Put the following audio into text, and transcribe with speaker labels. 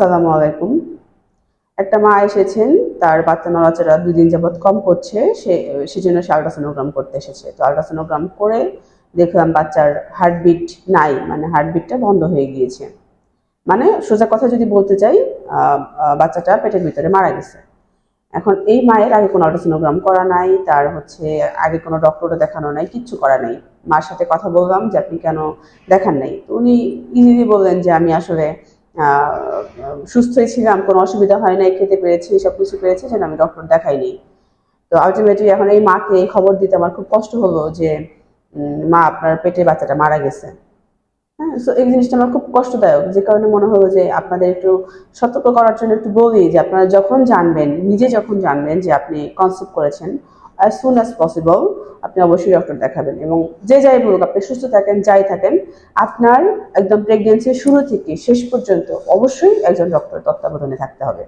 Speaker 1: আসসালামু আলাইকুম। একটা মা এসেছেন, তার বাচ্চা নড়াচড়া দুই দিন যাবৎ কম করছে, সে, সেজন্য সে আলট্রাসোনোগ্রাম করতে এসেছে। তো আলট্রাসোনোগ্রাম করে দেখলাম বাচ্চার হার্টবিট নাই মানে হার্টবিটটা বন্ধ হয়ে গিয়েছে। মানে সোজা কথা যদি বলতে চাই বাচ্চাটা পেটের ভিতরে মারা গেছে। এখন এই মায়ের আগে কোনো আলট্রাসোনোগ্রাম করা নাই, তার হচ্ছে আগে কোনো ডক্টরও দেখানো নাই, কিচ্ছু করা নাই। মার সাথে কথা বললাম যে, আপনি কেন দেখান নাই? তো উনি ইজিলি বললেন যে, আমি আসলে সুস্থই ছিলাম, কোনো অসুবিধা হয় নাই, খেতে পেরেছি সব কিছু পেরেছি যেন আমি ডক্টর দেখাইনি। তো আলটিমেটলি এখন এই মাকে এই খবর দিতে আমার খুব কষ্ট হলো যে মা আপনার পেটে বাচ্চাটা মারা গেছে। হ্যাঁ তো এই জিনিসটা আমার খুব কষ্টদায়ক। যে কারণে মনে হলো যে আপনাদের একটু সতর্ক করার জন্য একটু বলি যে আপনারা যখন জানবেন, নিজে যখন জানবেন যে আপনি কনসেপ্ট করেছেন অ্যাজ সুন অ্যাজ পসিবল আপনি অবশ্যই ডক্টর দেখাবেন এবং যে যাই বলুক, আপনি সুস্থ থাকেন, যাই থাকেন, আপনার একদম প্রেগনেন্সির শুরু থেকে শেষ পর্যন্ত অবশ্যই একজন ডক্টর তত্ত্বাবধানে থাকতে হবে।